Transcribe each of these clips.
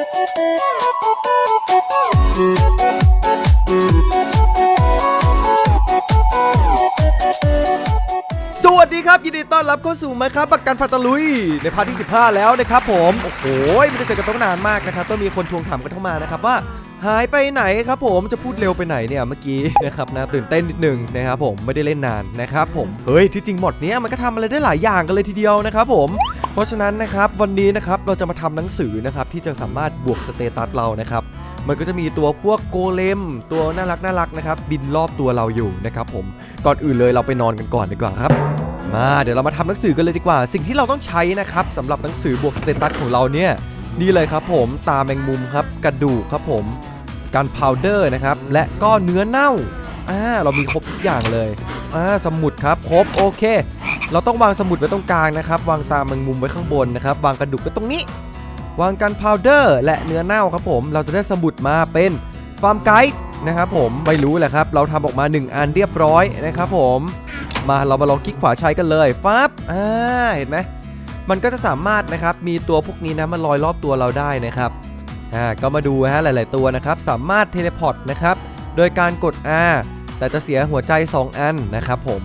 สวัสดีครับ ยินดีต้อนรับเข้าสู่ไมครับประกันพัตลุย ในพาร์ทที่ 15 แล้วนะครับผม โอ้โหไม่ได้เจอกันตั้งนานมากนะครับ ต้องมีคนทวงถามกันเข้ามานะครับว่าหายไปไหนครับผมจะพูดเร็วไปไหนเนี่ยเมื่อกี้นะครับนะตื่นเต้นนิดนึงนะครับผมไม่ได้เล่นนานนะครับผมเฮ้ยที่จริงหมดเนี้ยมันก็ทำอะไรได้หลายอย่างกันเลยทีเดียวนะครับผม เพราะฉะนั้นนะครับวันนี้นะครับเราจะมาทำหนังสือนะครับที่จะสามารถบวกสเตตัสเรานะครับมันก็จะมีตัวพวกโกเลมตัวน่ารักน่ารักนะครับบินรอบตัวเราอยู่นะครับผมก่อนอื่นเลยเราไปนอนกันก่อนดีกว่าครับมาเดี๋ยวเรามาทำหนังสือกันเลยดีกว่า สิ่งที่เราต้องใช้นะครับสำหรับหนังสือบวกสเตตัสของเราเนี่ยนี่เลยครับผมตาแมงมุมครับกระดูกครับผมการพาวเดอร์นะครับและก็เนื้อเน่าอ่าเรามีครบทุกอย่างเลยอ่าสมุดครับครบโอเค เราต้องวางสมุดไว้ตรงกลางนะครับ วางตาแมงมุมไว้ข้างบนนะครับ วางกระดูกไว้ตรงนี้ วางกันพาวเดอร์และเนื้อเน่าครับผม เราจะได้สมุดมาเป็นฟาร์มไกด์นะครับผมไม่รู้แหละครับ เราทำออกมา 1 อันเรียบร้อยนะครับผม มาเรามาลองคลิกขวาใช้กันเลยฟับอ่าเห็นไหมมันก็จะสามารถนะครับมีตัวพวกนี้นะมาลอยรอบตัวเราได้นะครับอ่าก็มาดูฮะหลาย ๆ ตัวนะครับ สามารถเทเลพอร์ตนะครับโดยการกด R แต่จะเสียหัวใจ 2 อันนะครับผม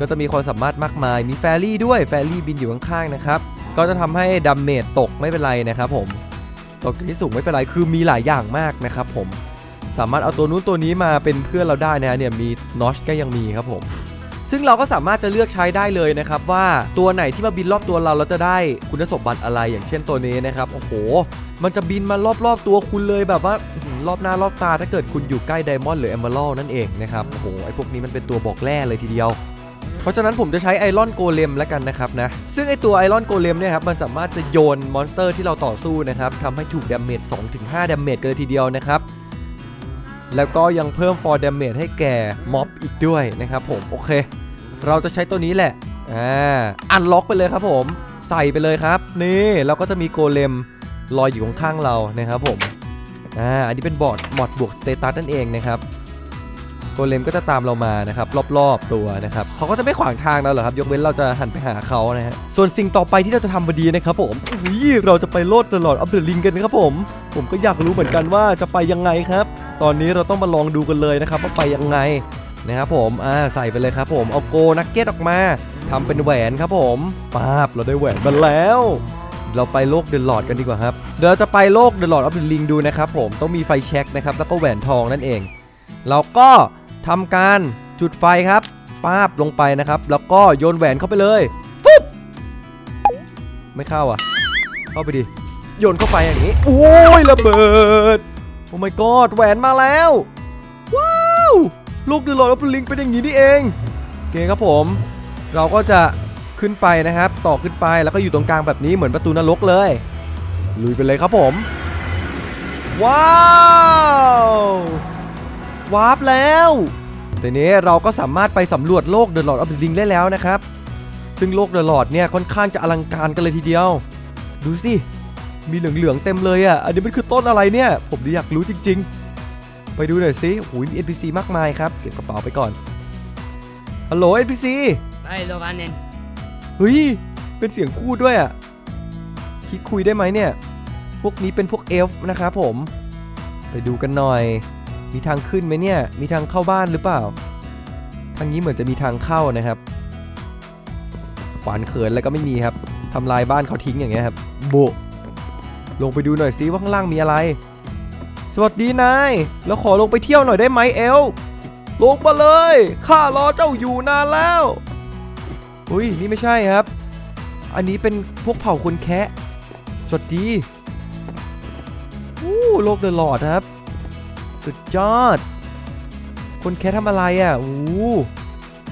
ก็จะมีความสามารถมากมาย มีแฟรี่ด้วย แฟรี่บินอยู่ข้างๆนะครับ ก็จะทำให้ดัมเมจตกไม่เป็นไรนะครับผม ตกที่สูงไม่เป็นไร คือมีหลายอย่างมากนะครับผม สามารถเอาตัวนู้นตัวนี้มาเป็นเพื่อนเราได้นะเนี่ย มีนอชก็ยังมีครับผม ซึ่งเราก็สามารถจะเลือกใช้ได้เลยนะครับว่าตัวไหนที่มาบินรอบตัวเราเราจะได้คุณสมบัติอะไร อย่างเช่นตัวนี้นะครับ โอ้โห มันจะบินมารอบๆตัวคุณเลยแบบว่ารอบหน้ารอบตาถ้าเกิดคุณอยู่ใกล้ไดมอนด์หรือเอมเบอรัลนั่นเองนะครับ โอ้โห ไอพวกนี้มันเป็นตัวบอกแร่เลยทีเดียว เพราะฉะนั้นผมจะใช้ไอรอนโกเลมแล้วกันนะครับนะ ซึ่งไอตัวไอรอนโกเลมเนี่ยครับมันสามารถจะโยนมอนสเตอร์ที่เราต่อสู้นะครับทำให้ถูกดาเมจ2-5ดาเมจกันเลยทีเดียวนะครับ แล้วก็ยังเพิ่ม for damage ให้แก่ม็อบอีกด้วยนะครับผมโอเค เราจะใช้ตัวนี้แหละอ่าอันล็อกไปเลยครับผมใส่ไปเลยครับ นี่เราก็จะมีโกเลมลอยอยู่ข้างๆเรานะครับผมอ่าอันนี้เป็นบอร์ดมอดบวกสเตตัสนั่นเองนะครับ โกเลมก็จะตามเรามานะครับรอบๆตัวนะครับเขาก็จะไม่ขวางทางเราหรอกครับยกเว้นเราจะหันไปหาเขานะฮะส่วนสิ่งต่อไปที่เราจะทำพอดีนะครับผมอุ้ยเราจะไปโลดตลอดอัพเดลิงกันนะครับผม ผมก็อยากรู้เหมือนกันว่าจะไปยังไงครับ ตอนนี้เราต้องมาลองดูกันเลยนะครับว่าไปยังไงนะครับผมอ่าใส่ไปเลยครับผมเอาโกนักเก็ตออกมาทำเป็นแหวนครับผมปาบเราได้แหวนมาแล้วเราไปโลกเดอะลอดกันดีกว่าครับเดี๋ยวเราจะไปโลกเดอะลอดออฟเดอะลิงดูนะครับผมต้องมีไฟแช็กนะครับแล้วก็แหวนทองนั่นเอง เราก็ ทำการจุดไฟครับป้าบลงไปนะครับ แล้วก็โยนแหวนเข้าไปเลยฟึบไม่เข้าอะ เข้าไปดิ โยนเข้าไปอย่างนี้ โอ้ยระเบิด โอ้ my god แหวนมาแล้ว ว้าวลูกเดือดร้อนลิงเป็นอย่างนี้นี่เองโอเคครับผม เราก็จะขึ้นไปนะครับ ต่อขึ้นไปแล้วก็อยู่ตรงกลางแบบนี้เหมือนประตูนรกเลย ลุยไปเลยครับผม ว้าว วาร์ปแล้วทีนี้เราก็สามารถไปสำรวจโลกเดอะลอดออฟเดอะลิงได้แล้วนะครับ ซึ่งโลกเดอะลอดเนี่ยค่อนข้างจะอลังการกันเลยทีเดียว ดูสิ มีเหลืองๆเต็มเลยอะ อันนี้มันคือต้นอะไรเนี่ย ผมอยากรู้จริง ๆ ไปดูหน่อยสิโอ้ยมี NPC มากมายครับ เก็บกระเป๋าไปก่อน ฮัลโหล NPC Vai, Lovanen. เฮ้ย เป็นเสียงพูดด้วยอะคิดคุยได้ไหมเนี่ย พวกนี้เป็นพวกเอลฟ์นะครับผม ไปดูกันหน่อย มีทางขึ้นไหมเนี่ย มีทางเข้าบ้านหรือเปล่า ทางนี้เหมือนจะมีทางเข้านะครับ ขวานเขินอะไรก็ไม่มีครับทำลายบ้านเขาทิ้งอย่างเงี้ยครับโบลงไปดูหน่อยซิว่าข้างล่างมีอะไร สวัสดีนาย แล้วขอลงไปเที่ยวหน่อยได้ไหมเอล ลงมาเลย ข้ารอเจ้าอยู่นานแล้ว อุ้ยนี่ไม่ใช่ครับ อันนี้เป็นพวกเผ่าคนแคะสวัสดีอู้โลกเดอะลอดครับ สุดยอด คนแคะทำอะไรอะอู้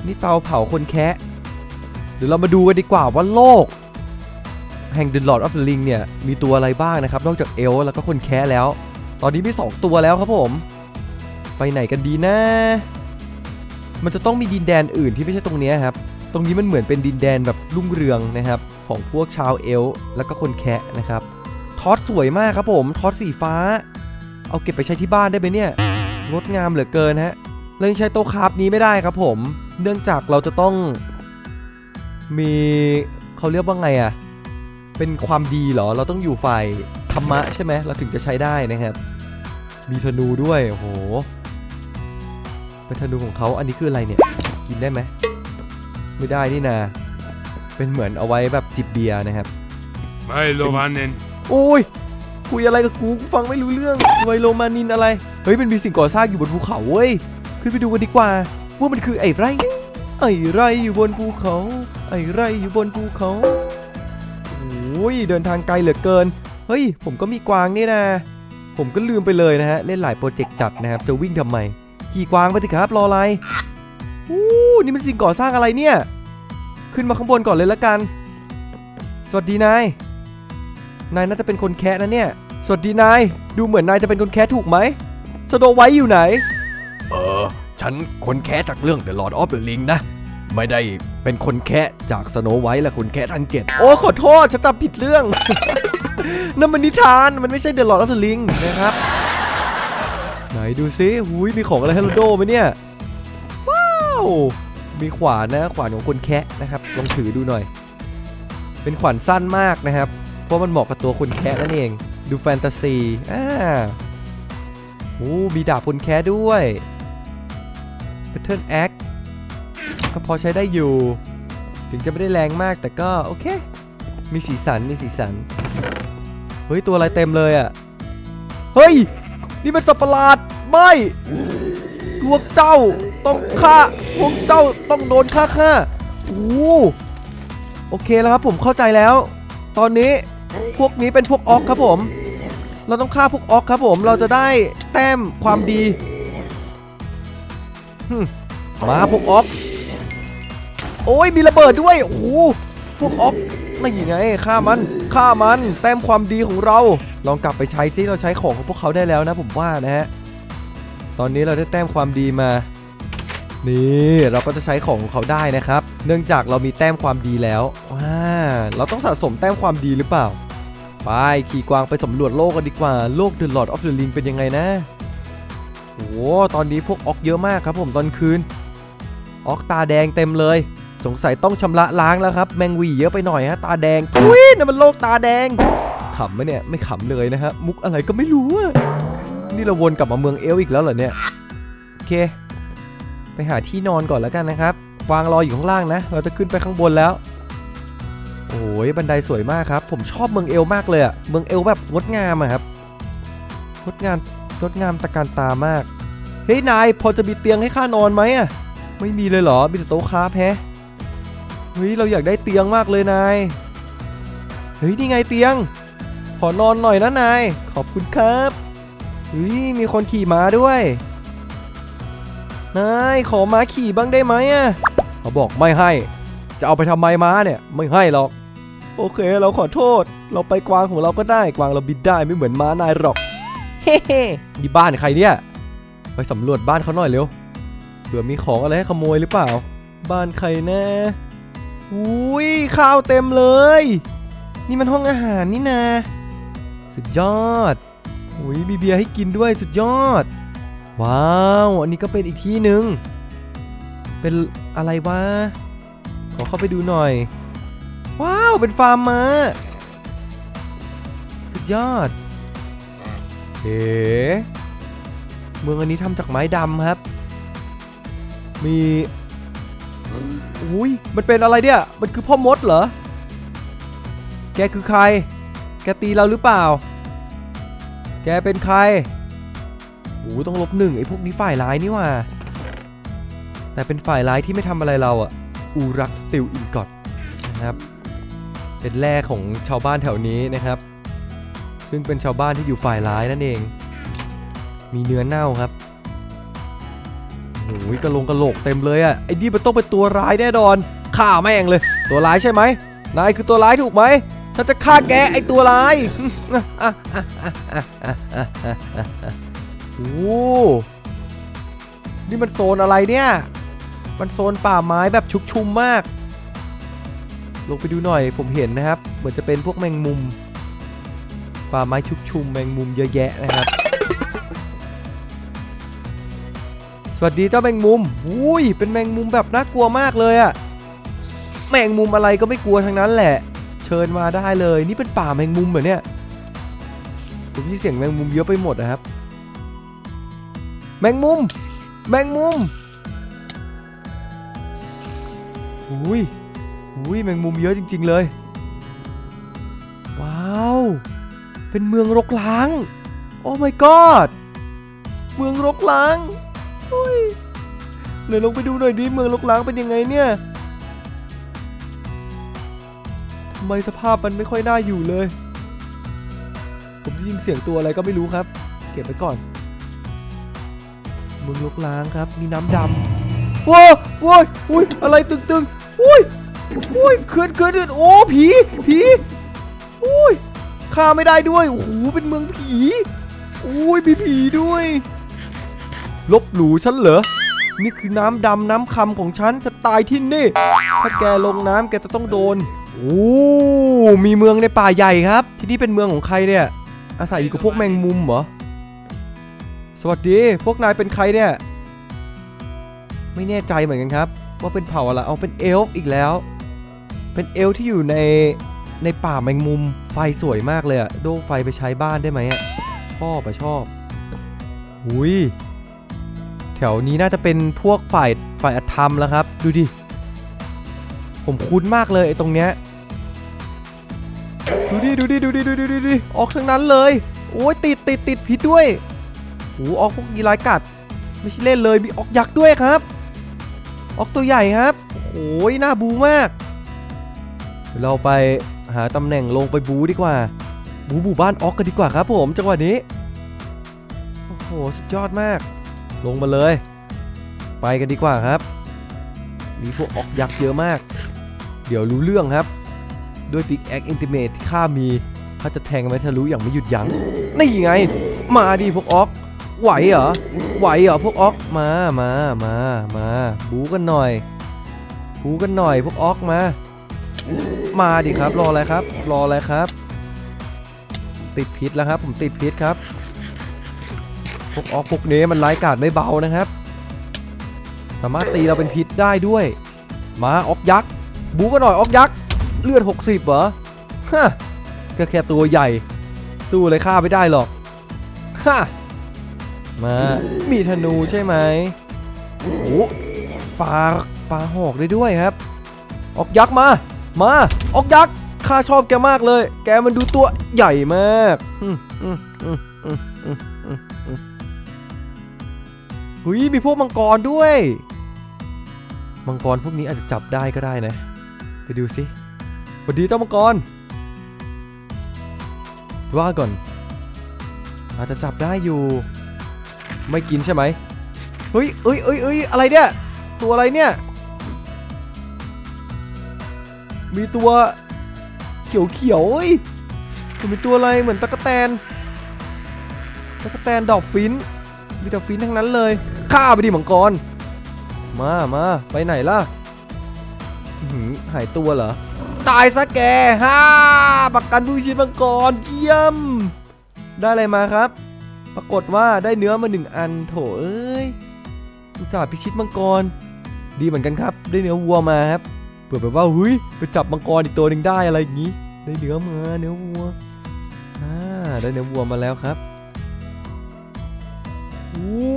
นี่เตาเผาคนแคะเดี๋ยวเรามาดูกันดีกว่าว่าโลก แห่ง The Lord of the Ring เนี่ย มีตัวอะไรบ้างนะครับ นอกจากเอลแล้วก็คนแคะแล้ว ตอนนี้มี 2 ตัวแล้วครับผม ไปไหนกันดีนะ มันจะต้องมีดินแดนอื่นที่ไม่ใช่ตรงนี้ครับ ตรงนี้มันเหมือนเป็นดินแดนแบบรุ่งเรืองนะครับ ของพวกชาวเอลแล้วก็คนแคะนะครับ ทอสสวยมากครับผม ทอสสีฟ้า เอาเก็บไปใช้ที่บ้านได้ไหมเนี่ย งดงามเหลือเกินฮะเรายังใช้โต๊ะคราฟนี้ไม่ได้ครับผม เนื่องจากเราจะต้อง มีเขาเรียกว่าไงอะเป็นความดีเหรอ เราต้องอยู่ฝ่ายธรรมะใช่ไหมเราถึงจะใช้ได้นะครับ มีธนูด้วยโอ้โห เป็นธนูของเขาอันนี้คืออะไรเนี่ย กินได้ไหม ไม่ได้นี่นาเป็นเหมือนเอาไว้แบบจิบเบียร์นะครับ Mailovanen. โอ้ย คุยอะไรกับกูกูฟังไม่รู้เรื่องไวโรมานินอะไร เฮ้ยมันมีสิ่งก่อสร้างอยู่บนภูเขาเว้ย ขึ้นไปดูกันดีกว่า ว่ามันคือไอ้ไร ไอ้ไรอยู่บนภูเขา ไอ้ไรอยู่บนภูเขาโอ้ยเดินทางไกลเหลือเกิน เฮ้ย ผมก็มีกวางนี่นะ ผมก็ลืมไปเลยนะฮะ เล่นหลายโปรเจกต์จัดนะครับ จะวิ่งทำไม ขี่กวางไปสิครับรออะไรอู้นี่มันสิ่งก่อสร้างอะไรเนี่ย ขึ้นมาข้างบนก่อนเลยละกัน สวัสดีนาย นายน่าจะเป็นคนแคะนะเนี่ย สวัสดีนาย ดูเหมือนนายจะเป็นคนแคะถูกไหมสโนไวท์อยู่ไหน เออ ฉันคนแคะจากเรื่อง The Lord of the Ring นะ ไม่ได้เป็นคนแคะจากสโนไวท์และคนแคะทั้งเจ็ดโอ้ขอโทษฉันจำผิดเรื่อง นั่นมันนิทาน มันไม่ใช่ The Lord of the Ring นะครับ ไหนดูซิหุยมีของอะไรให้เราโดไหมเนี่ย ว้าว มีขวานนะ ขวานของคนแคะนะครับ ลองถือดูหน่อย เป็นขวานสั้นมากนะครับเพ ราะมันเหมาะกับตัวคนแคะนั่นเอง ดูแฟนตาซีอ่าโอ้มีดาบคนแคะด้วย Pattern Act ก็พอใช้ได้อยู่ ถึงจะไม่ได้แรงมากแต่ก็โอเค มีสีสันมีสีสัน เฮ้ย ตัวอะไรเต็มเลยอะ่ะ เฮ้ย นี่มันสัตว์ประหลาด ไม่พวกเจ้าต้องฆ่าพวกเจ้าต้องโดนฆ่าฆ่าโอ้โอเคแล้วครับผมเข้าใจแล้ว ตอนนี้ พวกนี้เป็นพวกออกครับผม เราต้องฆ่าพวกออกครับผม เราจะได้แต้มความดีมาพวกออก โอ้ยมีระเบิดด้วย โอ้โหพวกออกไม่ยังไงฆ่ามันฆ่ามัน แต้มความดีของเรา ลองกลับไปใช้ซิเราใช้ของของพวกเขาได้แล้วนะผมว่านะฮะ ตอนนี้เราได้แต้มความดีมา นี่เราก็จะใช้ของของเขาได้นะครับ เนื่องจากเรามีแต้มความดีแล้วว้าเราต้องสะสมแต้มความดีหรือเปล่า ไปขี่กวางไปสำรวจโลกกันดีกว่าโลก The Lord of the Ring เป็นยังไงนะโอ้ตอนนี้พวกออกเยอะมากครับผมตอนคืน ออกตาแดงเต็มเลย สงสัยต้องชำระล้างแล้วครับ แมงวีเยอะไปหน่อยฮะตาแดงทุยนั่นมันโลกตาแดงขำไหมเนี่ยไม่ขำเลยนะฮะมุกอะไรก็ไม่รู้อะนี่เราวนกลับมาเมืองเอลอีกแล้วเหรอเนี่ยโอเค ไปหาที่นอนก่อนแล้วกันนะครับ วางรออยู่ข้างล่างนะ เราจะขึ้นไปข้างบนแล้ว โอ้ยบันไดสวยมากครับ ผมชอบเมืองเอลมากเลยอะเมืองเอลแบบงดงามอะครับงดงามงดงามตะการตามาก เฮ้ยนายพอจะมีเตียงให้ข้านอนไหมอะไม่มีเลยเหรอมีแต่โต๊ะค้าแพ้เฮ้ยเราอยากได้เตียงมากเลยนาย เฮ้ยนี่ไงเตียง ขอนอนหน่อยนะนาย ขอบคุณครับเฮ้ยมีคนขี่ม้าด้วย นายขอม้าขี่บ้างได้ไหมอะเขาบอกไม่ให้ จะเอาไปทำไมม้าเนี่ย ไม่ให้หรอก โอเคเราขอโทษ เราไปกวางของเราก็ได้กวางเราบินได้ไม่เหมือนม้านายหรอก เฮ้เฮ้นี่บ้านใครเนี่ย ไปสำรวจบ้านเขาหน่อยเร็วเผื่อมีของอะไรให้ขโมยหรือเปล่า บ้านใครนะอุ้ยข้าวเต็มเลย นี่มันห้องอาหารนี่นาสุดยอดอุ้ยมีเบียร์ให้กินด้วยสุดยอด ว้าว อันนี้ก็เป็นอีกที่หนึ่ง เป็นอะไรวะ ขอเข้าไปดูหน่อย ว้าว เป็นฟาร์มมาสุดยอดเอ๋เมืองอันนี้ทำจากไม้ดำครับ มีอุ้ยมันเป็นอะไรเนี่ย มันคือพ่อมดเหรอ แกคือใคร แกตีเราหรือเปล่า แกเป็นใคร โอ้ต้องลบหนึ่งไอ้พวกนี้ฝ่ายร้ายนี่หว่า แต่เป็นฝ่ายร้ายที่ไม่ทำอะไรเราอะอูรักสติลอินกอดนะครับ เป็นแร่ของชาวบ้านแถวนี้นะครับ ซึ่งเป็นชาวบ้านที่อยู่ฝ่ายร้ายนั่นเอง มีเนื้อเน่าครับโอ้ยกระโหลงกระโหลกเต็มเลยอะไอ้นี่มันต้องเป็นตัวร้ายแน่นอนฆ่าแม่งเลย ตัวร้ายใช่ไหมนายคือตัวร้ายถูกไหมฉันจะฆ่าแกไอ้ตัวร้าย โอ้นี่มันโซนอะไรเนี่ย มันโซนป่าไม้แบบชุกชุมมาก ลงไปดูหน่อยผมเห็นนะครับ เหมือนจะเป็นพวกแมงมุม ป่าไม้ชุกชุมแมงมุมเยอะแยะนะครับ สวัสดีเจ้าแมงมุมอุ้ย เป็นแมงมุมแบบน่ากลัวมากเลยอะแมงมุมอะไรก็ไม่กลัวทั้งนั้นแหละ เชิญมาได้เลย นี่เป็นป่าแมงมุมเหรอเนี่ยผมยินเสียงแมงมุมเยอะไปหมดนะครับ แมงมุม แมงมุมอุ้ยอุ้ยแมงมุมเยอะจริง ๆเลย ว้าว เป็นเมืองรกร้าง โอ้ my god เมืองรกร้างอุ้ยไหนลงไปดูหน่อยดิ เมืองรกร้างเป็นยังไงเนี่ยทำไมสภาพมันไม่ค่อยน่าอยู่เลย ผมได้ยินเสียงตัวอะไรก็ไม่รู้ครับ เก็บไว้ก่อน เมืองลกล้างครับ มีน้ำดำว้าวว้ายอุ้ยอะไรตึงๆอุ้ยอุ้ยเคลื่อนเคลื่อนเคลื่อนโอ้ผีผีอุ้ยฆ่าไม่ได้ด้วยโอ้โหเป็นเมืองผีอุ้ยมีผีด้วย ลบหลู่ฉันเหรอนี่คือน้ำดำน้ำคำของฉันจะตายที่นี่ ถ้าแกลงน้ำแกจะต้องโดนโอ้มีเมืองในป่าใหญ่ครับ ที่นี่เป็นเมืองของใครเนี่ย อาศัยอยู่กับพวกแมงมุมเหรอ สวัสดี พวกนายเป็นใครเนี่ย ไม่แน่ใจเหมือนกันครับ ว่าเป็นเผ่าอะไร เอาเป็นเอลฟ์อีกแล้ว เป็นเอลฟ์ที่อยู่ในในป่าแมงมุม ไฟสวยมากเลยอะโดไฟไปใช้บ้านได้ไหมอะชอบอะชอบหุยแถวนี้น่าจะเป็นพวกฝ่ายฝ่ายอธรรมแล้วครับ ดูดิ ผมคุ้นมากเลยไอ้ตรงเนี้ย ดูดิ ดูดิ ดูดิ ดูดิ ดูดิ ออกทั้งนั้นเลย โอ้ยติดติดติดพิษด้วย โอ้ออกพวกยีรายกัด ไม่ใช่เล่นเลยมีออกยักษ์ด้วยครับ ออกตัวใหญ่ครับโอ้ยน่าบูมาก เราไปหาตำแหน่งลงไปบูดีกว่า บูบูบ้านออกกันดีกว่าครับผมจังหวะนี้โอ้โหสุดยอดมาก ลงมาเลย ไปกันดีกว่าครับ มีพวกออกยักษ์เยอะมาก เดี๋ยวรู้เรื่องครับ ด้วยปิกแอคอินติเมทที่ข้ามีข้าจะแทงมันทะลุอย่างไม่หยุดยัง้งนี่ไง มาดิพวกออก ไหวเหรอ ไหวเหรอพวกออกมา มา มา มาบูกันหน่อยบูกันหน่อยพวกออกมา มาดิครับ รออะไรครับ รออะไรครับ ติดพิษแล้วครับ ผมติดพิษครับ พวกออกพวกนี้มันร้ายกาจไม่เบานะครับ สามารถตีเราเป็นพิษได้ด้วย มาออกยักษ์บูกันหน่อยออกยักษ์ เลือด 60เหรอ ฮะ ก็แค่ตัวใหญ่ สู้เลยฆ่าไม่ได้หรอก ฮะ มา มีธนูใช่ไหมโอ้ปลาปลาหอกได้ด้วยครับ ออกยักษ์มา มาออกยักษ์ข้าชอบแกมากเลย แกมันดูตัวใหญ่มากอืมอืมอืมอืมอืมอืมอืมหุยมีพวกมังกรด้วย มังกรพวกนี้อาจจะจับได้ก็ได้นะ ไปดูสิสวัสดีเจ้ามังกรว่าก่อน อาจจะจับได้อยู่ ไม่กินใช่ไหมเฮ้ยเอ้ยเอ้ยเอ้ยอะไรเนี่ย ตัวอะไรเนี่ย มีตัวเขียวเขียวเอ้ยมันเป็นตัวอะไรเหมือนตะกแตนตะกแตนดอกฟินมีแต่ฟินทั้งนั้นเลยฆ่าไปดิมังกร มามาไปไหนล่ะหายตัวเหรอ ตายซะแกฮ่าประกันผู้ชีพมังกรเยี่ยม ได้อะไรมาครับ ปรากฏว่าได้เนื้อมาหนึ่งอันโถเอ้ยอุตส่าห์พิชิตมังกร ดีเหมือนกันครับ ได้เนื้อวัวมาครับเผื่อแบบว่าหุยไปจับมังกรอีกตัวหนึ่งได้อะไรอย่างงี้ ได้เนื้อมาเนื้อวัวอ่าได้เนื้อวัวมาแล้วครับโอ้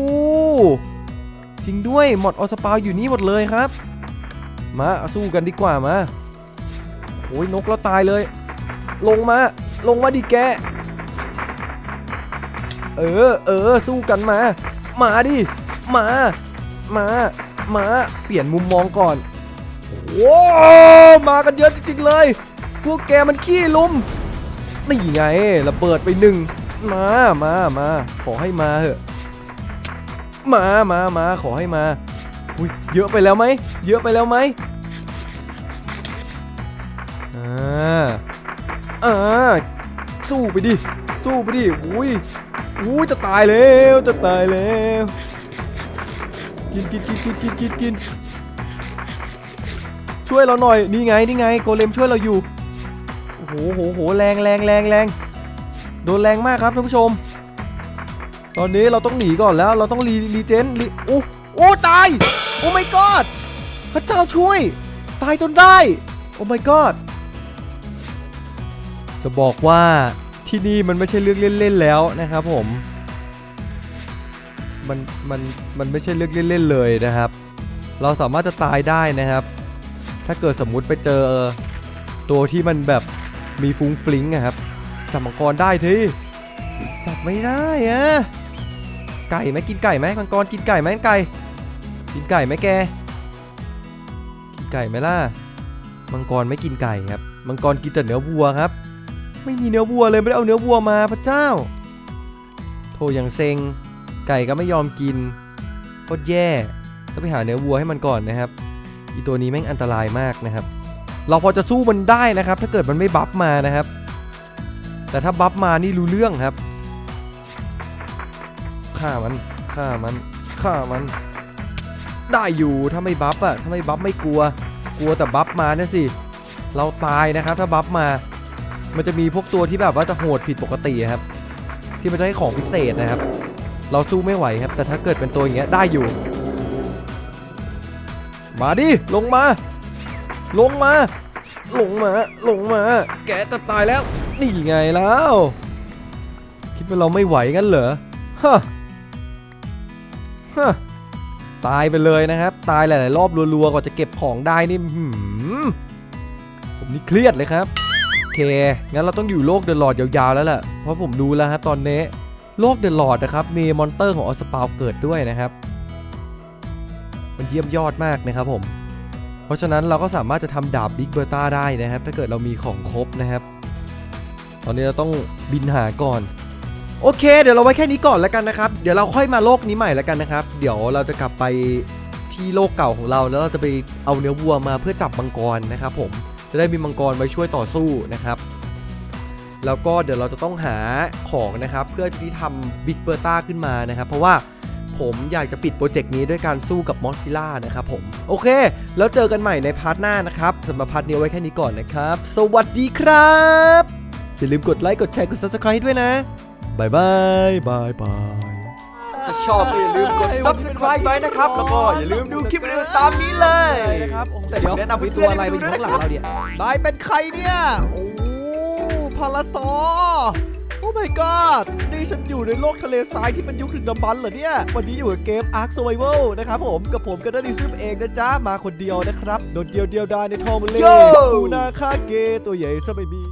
จริงด้วยหมดออสปาวอยู่นี่หมดเลยครับ มาสู้กันดีกว่ามาโอ้ยนกเราตายเลย ลงมาลงมาดิแก เออ เออ สู้กันมา มาดิ มา มา มา เปลี่ยนมุมมองก่อนโอ้มากันเยอะจริงๆเลย พวกแกมันขี้ลุม นี่ไง ระเบิดไปหนึ่ง มา มา มา ขอให้มาเถอะ มา มา มา ขอให้มา อุ้ย เยอะไปแล้วไหม เยอะไปแล้วไหมอ่า อ่า สู้ไปดิ สู้ไปดิ อุ้ย อุ้ยจะตายแล้วจะตายแล้วกินกินกินกินกินกินกินช่วยเราหน่อยนี่ไงนี่ไงโกเลมช่วยเราอยู่โอ้โหโหโหแรงแรงแรงแรงโดนแรงมากครับท่านผู้ชม ตอนนี้เราต้องหนีก่อนแล้วเราต้องรีรีเจนรีโอ้โอ้ตายโอ้ my god พระเจ้าช่วย ตายจนได้โอ้ my god จะบอกว่า ที่นี่มันไม่ใช่เรื่องเล่นๆแล้วนะครับผมมันมันมันไม่ใช่เรื่องเล่นๆเลยนะครับ เราสามารถจะตายได้นะครับ ถ้าเกิดสมมุติไปเจอตัวที่มันแบบมีฟุ้งฟลิงอะครับจับมังกรได้ทีจับไม่ได้อะไก่ไหมกินไก่ไหมมังกรกินไก่ไหมไก่กินไก่ไหมแกกินไก่ไหมล่ะมังกรไม่กินไก่ครับมังกรกินแต่เนื้อวัวครับ ไม่มีเนื้อวัวเลยไม่ได้เอาเนื้อวัวมาพระเจ้า โทอย่างเซ็ง ไก่ก็ไม่ยอมกินโคตรแย่ต้องไปหาเนื้อวัวให้มันก่อนนะครับอีตัวนี้แม่งอันตรายมากนะครับ เราพอจะสู้มันได้นะครับ ถ้าเกิดมันไม่บัฟมานะครับ แต่ถ้าบัฟมานี่รู้เรื่องครับฆ่ามันฆ่ามันฆ่ามัน ได้อยู่ถ้าไม่บัฟอะถ้าไม่บัฟไม่กลัว กลัวแต่บัฟมาเนี่ยสิ เราตายนะครับ ถ้าบัฟมา มันจะมีพวกตัวที่แบบว่าจะโหดผิดปกติครับ ที่มันจะให้ของพิเศษนะครับ เราสู้ไม่ไหวครับ แต่ถ้าเกิดเป็นตัวอย่างเงี้ยได้อยู่ มาดิ ลงมา ลงมา ลงมา ลงมา แกจะตายแล้ว นี่ไงแล้ว คิดว่าเราไม่ไหวกันเหรอ ฮะ ฮะ ตายไปเลยนะครับ ตายหลาย ๆ รอบรัว ๆ กว่าจะเก็บของได้นี่ผมนี่เครียดเลยครับ เค งั้นเราต้องอยู่โลกเดอะลอดยาวๆแล้วแหละ เพราะผมดูแล้วครับตอนนี้ โลกเดอะลอดนะครับมีมอนเตอร์ของออสปาวเกิดด้วยนะครับ มันเยี่ยมยอดมากนะครับผม เพราะฉะนั้นเราก็สามารถจะทำดาบบิ๊กเบอร์ต้าได้นะครับ ถ้าเกิดเรามีของครบนะครับ ตอนนี้เราต้องบินหาก่อนโอเค เดี๋ยวเราไว้แค่นี้ก่อนแล้วกันนะครับ เดี๋ยวเราค่อยมาโลกนี้ใหม่แล้วกันนะครับ เดี๋ยวเราจะกลับไปที่โลกเก่าของเราแล้วเราจะไปเอาเนื้อวัวมาเพื่อจับมังกรนะครับผม จะได้มีมังกรไว้ช่วยต่อสู้นะครับ แล้วก็เดี๋ยวเราจะต้องหาของนะครับ เพื่อที่ทำบิ๊กเบอร์ต้าขึ้นมานะครับ เพราะว่าผมอยากจะปิดโปรเจกต์นี้ด้วยการสู้กับมอสซิล่านะครับผมโอเค แล้วเจอกันใหม่ในพาร์ทหน้านะครับสำหรับพาร์ทนี้ไว้แค่นี้ก่อนนะครับ สวัสดีครับอย่าลืมกดไลค์กดแชร์กด subscribe ด้วยนะบายบายบายบาย ถ้าชอบก็อย่าลืมกด subscribe ไว้นะครับ แล้วก็อย่าลืมดูคลิปอื่นๆตามนี้เลยนะครับแต่เดี๋ยวแนะนำวิตัวอะไรไปอยู่ข้างหลังเราเนี่ยนายเป็นใครเนี่ย โอ้พาราซอโอ้ my god นี่ฉันอยู่ในโลกทะเลทรายที่มันยุคดึกดำบรรพ์เหรอเนี่ย วันนี้อยู่กับเกม Ark Survival นะครับผม กับผมกับดันดิซึมเองนะจ๊ะ มาคนเดียวนะครับ โดดเดียวเดียวดายในทองมันเลยโย่ปูนาคาเกตัวใหญ่ซะไม่มี